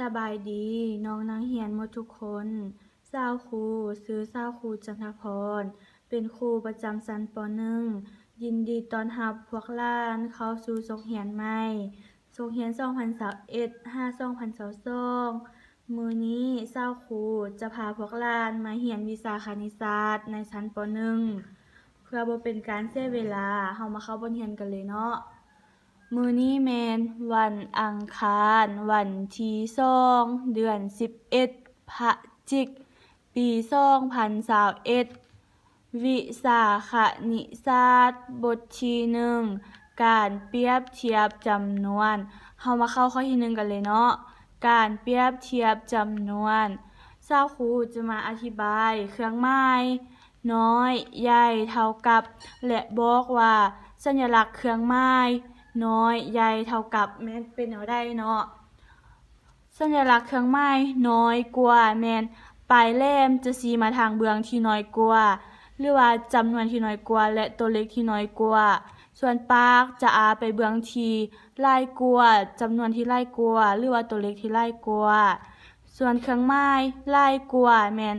สบายดี น้องนักเรียนหมดทุกคนสาครูซื้อสาครูจันทพร เป็นครูประจำชั้นป .1 ยินดีต้อนรับพวกล้านเข้าสู่โรงเรียนใหม่โรงเรียน2021 5 2022มื้อนี้สาครูจะพาพวกล้านมาเรียนวิชาคณิตศาสตร์ในชั้นป .1 เพื่อบ่เป็นการเสียเวลาเฮามาเข้าบทเรียนกันเลยเนาะ มือนี้แมนวันอังคาร วันที่สองเดือนสิบเอ็ดพฤศจิก ปีสองพันสาวเอ็ดวิสาขนิศาสตร์บทที่หนึ่งการเปรียบเทียบจำนวนเฮามาเข้าข้อที่หนึ่งกันเลยเนาะการเปรียบเทียบจำนวนซาครูจะมาอธิบายเครื่องหมายน้อย ใหญ่ เท่ากับ และบอกว่า สัญลักษณ์เครื่องหมาย น้อยใหญ่เท่ากับแมนเป็นแนวใดเนาะสัญลักษณ์เครื่องหมายน้อยกว่าแมนปลายแหลมจะชี้มาทางเบื้องที่น้อยกว่าหรือว่าจำนวนที่น้อยกว่าและตัวเลขที่น้อยกว่าส่วนปากจะอาไปเบื้องที่หลายกว่าจำนวนที่หลายกว่าหรือว่าตัวเลขที่หลายกว่าส่วนเครื่องหมายลายกว่าแมน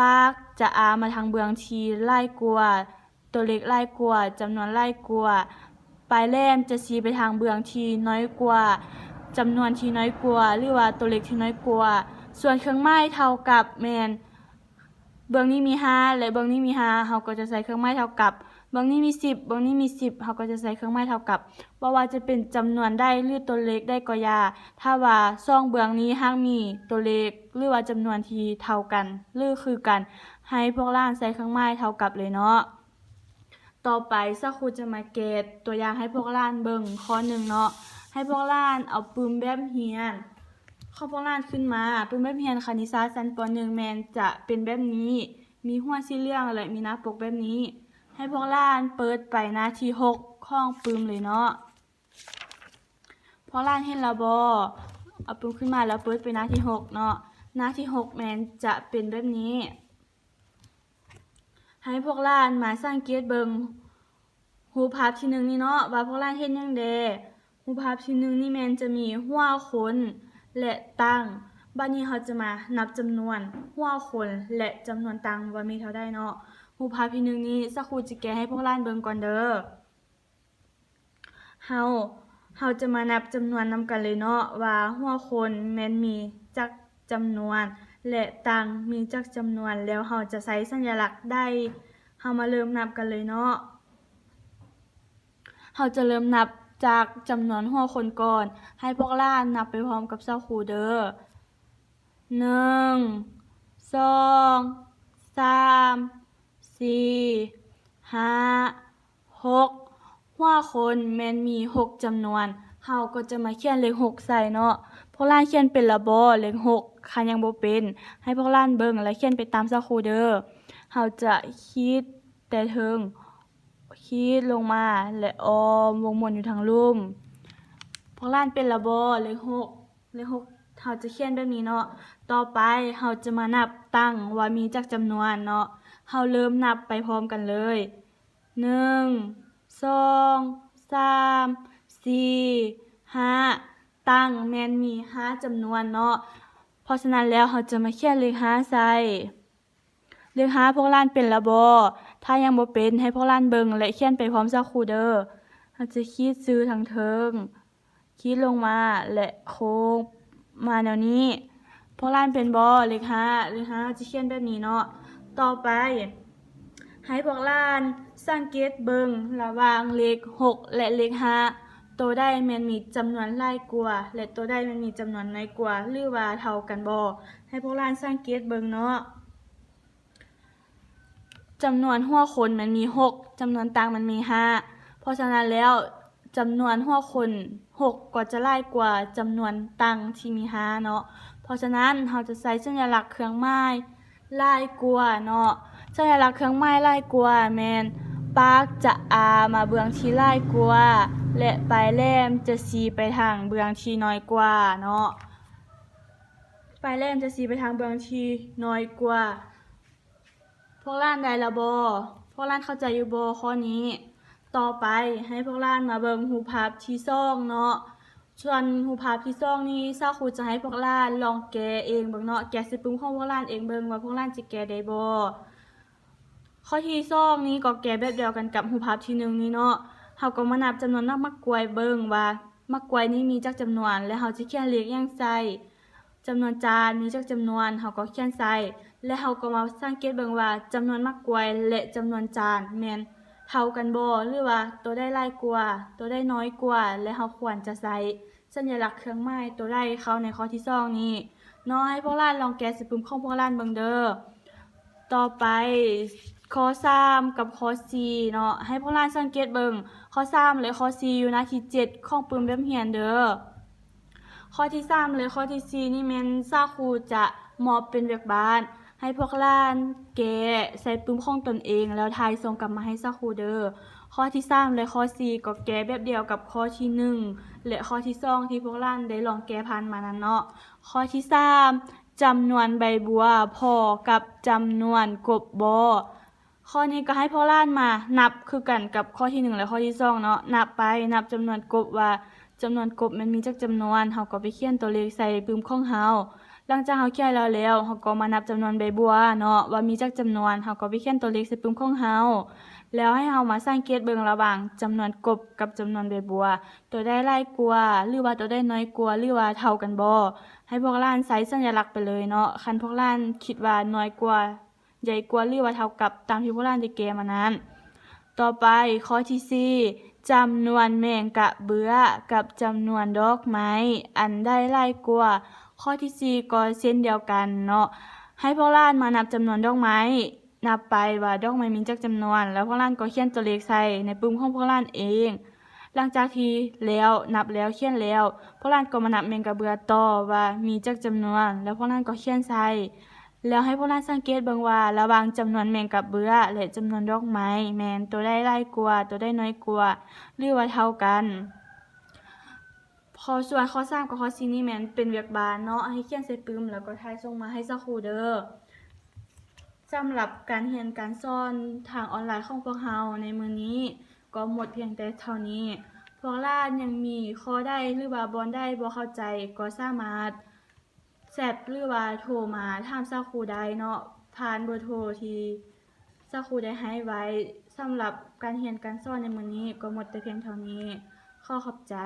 ปากจะอามาทางเบื้องที่หลายกว่าตัวเลขหลายกว่าจำนวนหลายกว่า ปลายแหลมจะชี้ไปทางเบื้องที่น้อยกว่าจำนวนที่น้อยกว่าหรือว่าตัวเลขที่น้อยกว่า ส่วนเครื่องหมายเท่ากับแมนเบื้องนี้มี5และเบื้องนี้มี5เฮาก็จะใส่เครื่องหมายเท่ากับ เบื้องนี้มี 10 เบื้องนี้มี 10เฮาก็จะใส่เครื่องหมายเท่ากับบ่ว่าจะเป็นจำนวนใดหรือตัวเลขใดก็ย่าถ้าว่าซองเบื้องนี้ห้างมีตัวเลขหรือว่าจำนวนที่เท่ากันหรือคือกัน ให้พวกล้านใส่เครื่องหมายเท่ากับเลยเนาะ ต่อไปสักครูจะมาเกตตัวอย่างให้พวกล้านเบิ่งข้อหนึ่งเนาะให้พวกล้านเอาปืนแบบเฮียนข้าพวกล้านขึ้นมาปืนแบบเฮียนคณิตศาสตร์ชั้นป .1 แมนจะเป็นแบบนี้ มีหัวสีเหลืองและมีหน้าปกแบบนี้ ให้พวกล้านเปิดไปหน้าที่หกข้องปืมเลยเนาะพวกล้านเห็นแล้วบ่เอาปืนขึ้นมาแล้วเปิดไปหน้าที่หกเนาะหน้าที่หกแมนจะเป็นแบบนี้ ให้พวกล้านมาสังเกตเบิงรูภาพที่หนึ่งนี่เนาะว่าพวกล้านเห็นหยังแดรูภาพที่หนึ่งนี่แมนจะมีหัวคนและตั้งบัดนี้เขาจะมานับจำนวนหัวคนและจำนวนตังว่ามีเท่าใดเนาะรูภาพที่หนึ่งนี้สักครูจะแกให้พวกล้านเบิงก่อนเด้อเฮาเฮาจะมานับจำนวนนำกันเลยเนาะว่าหัวคนแมนมีจักจำนวน และตังมีจักจำนวนแล้วเราจะใช้สัญลักษณ์ได้เรามาเริ่มนับกันเลยเนาะเราจะเริ่มนับจากจำนวนหัวคนก่อน ให้พวกล้านนับไปพร้อมกับเจ้าครูเด้อหนึ่งสองสามสี่ห้าหกหัวคนแมนมีหกจำนวนเราก็จะมาเขียนเลขหกใส่เนาะ พวกล้านเขียนเป็นละบ่เลขหกคันยังบ่เป็น ให้พวกล้านเบิ่งและเขียนไปตามซะครูเด้อเฮาจะคิดแต่เทิงคิดลงมาและออมวงมนอยู่ทางลุ่มพวกล้านเป็นละบ่เลขหกเลขหกเฮาจะเขียนแบบนี้เนาะต่อไปเฮาจะมานับตั้งว่ามีจักจำนวนเนาะเฮาเริ่มนับไปพร้อมกันเลยหนึ่งสองสามสี่ห้า ตั้งแมนมีห้าจำนวนเนาะ เพราะฉะนั้นแล้วเราจะมาเขียนเลขห้าใส่เลขห้าพวกล้านเป็นละบ่ถ้ายังบ่เป็นให้พวกล้านเบิงและเขียนไปพร้อมสักครูเด้อเราจะขีดซื้อทางเทิงขีดลงมาและโค้งมาแนวนี้พวกล้านเป็นบ่เลขห้าเลขห้าจะเขียนแบบนี้เนาะ ต่อไปให้พวกล้านสังเกตเบิงระหว่างเลขหกและเลขห้า ตัวใดแม่นมีจำนวนหลายกว่าและตัวใดแม่นมีจำนวนน้อยกว่าหรือว่าเท่ากันบ่ให้พวกล้านสังเกตเบิ่งเนาะจำนวนหัวคนมันมีหกจำนวนตังมันมีห้าเพราะฉะนั้นแล้วจำนวนหัวคนหกก็จะหลายกว่าจำนวนตังที่มีห้าเนาะ เพราะฉะนั้นเราจะใช้สัญลักษณ์เครื่องหมายหลายกว่าเนาะสัญลักษณ์เครื่องหมายหลายกว่าแมนปากจะอามาเบืองที่หลายกว่า และปลายแหลมจะสีไปทางเบืองที่น้อยกว่าเนาะปลายแหลมจะสีไปทางเบืองที่น้อยกว่า พวกล้านได้ละบ่พวกล้านเข้าใจอยู่บ่ข้อนี้ ต่อไปให้พวกล้านมาเบิ่งรูปภาพที่สองเนาะส่วนรูปภาพที่สองนี้ซาครูจะให้พวกล้านลองแกเองเบิ่งเนาะแกส่ปึ้มของพวกล้านเองเบิ่งว่าพวกล้านสิแกได้บ่ข้อที่สองนี้ก็แกแบบเดียวกันกับรูปภาพที่หนึ่งนี้เนาะ เฮาก็มานับจำนวนนักมักกวยเบิ่งว่ามักกวยนี้มีจักจำนวน และเฮาสิเขียนเลขอย่างใส่จำนวนจานมีจักจำนวนเฮาก็เขียนใส่และเฮาก็มาสังเกตเบิ่งว่าจำนวนมักกวยและจำนวนจานแม่นเท่ากันบ่หรือว่าตัวได้หลายกว่า ตัวได้น้อยกว่า และเฮาควรจะใส่สัญลักษณ์เครื่องหมายตัวใดเข้าในข้อที่สองนี้เนาะให้พวกล้านลองแกะสิปึ้มของพวกล้านเบิ่งเด้อต่อไป ข้อ3กับข้อ4เนาะให้พวกล้านสังเกตเบิ่งข้อ3และข้อ4อยู่หน้าที่7ของปึ้มแบบเรียนเด้อข้อที่สามเลยข้อที่สี่นี่แม่นซาครูจะมอบเป็นเวียกบ้าน ให้พวกล้านแกใส่ปึ้มของตนเอง แล้วทายส่งกลับมาให้ซาครูเด้อข้อที่สามและข้อสี่ก็แกะแบบเดียวกับข้อที่หนึ่งและข้อที่สองที่พวกล้านได้ลองแกะผ่านมานั้นเนาะข้อที่สามจำนวนใบบัวพอกับจำนวนกบบอ ข้อนี้ก็ให้พ่อล้านมานับคือกันกับข้อที่หนึ่งและข้อที่สองเนาะนับไปนับจำนวนกบว่าจำนวนกบมันมีจักจำนวนเฮาก็ไปเขียนตัวเลขใส่ปึ้มของเฮาหลังจากเฮาเขียนแล้วแล้วเฮาก็มานับจำนวนใบบัวเนาะว่ามีจักจำนวนเฮาก็ไปเขียนตัวเลขใส่ปึ้มของเฮาแล้วให้เฮามาสังเกตเบิ่งระหว่างจำนวนกบกับจำนวนใบบัว ตัวได้หลายกว่าหรือว่าตัวได้น้อยกว่าหรือว่าเท่ากันบ่ให้พวกล้านใส่สัญลักษณ์ไปเลยเนาะคันพวกล้านคิดว่าน้อยกว่า ใหญ่กว่าหรือว่าเท่ากับตามที่โบราณจะเกมมานั้น ต่อไปข้อที่สี่จำนวนแมงกะเบือกับจำนวนดอกไม้ อันได้หลายกว่า ข้อที่สี่ก็เช่นเดียวกันเนาะให้พวกล้านมานับจำนวนดอกไม้ นับไปว่าดอกไม้มีจักจำนวน แล้วพวกล้านก็เขียนตัวเลขใส่ในปุ่มของพวกล้านเอง หลังจากที่แล้วนับแล้วเขียนแล้วพวกล้านก็มานับแมงกะเบือต่อว่ามีจักจำนวน แล้วพวกล้านก็เขียนใส่ แล้วให้พวกเราสังเกตเบิ่งว่าระว่างจำนวนแมงกับเบือและจำนวนดอกไม้ แมนตัวได้หลายกว่าตัวได้น้อยกว่าหรือว่าเท่ากัน พอส่วนข้อ3กับข้อ4นี่แมนเป็นเวียกบานเนาะให้เขียนใส่ปึ้มแล้วก็ทายส่งมาให้ซักครูเด้อสำหรับการเรียนการสอนทางออนไลน์ของพวกเราในมือนี้ ก็หมดเพียงแต่เท่านี้ พวกเรายังมีข้อได้หรือว่าบ่ได้บ่เข้าใจก็สามารถ แซบหรือว่าโทรมาถามซาครูได้เนาะผ่านเบอร์โทรที่ซาครูได้ให้ไว้สำหรับการเรียนการสอนในมื้อนี้ก็หมดแต่เพียงเท่านี้ ขอขอบใจ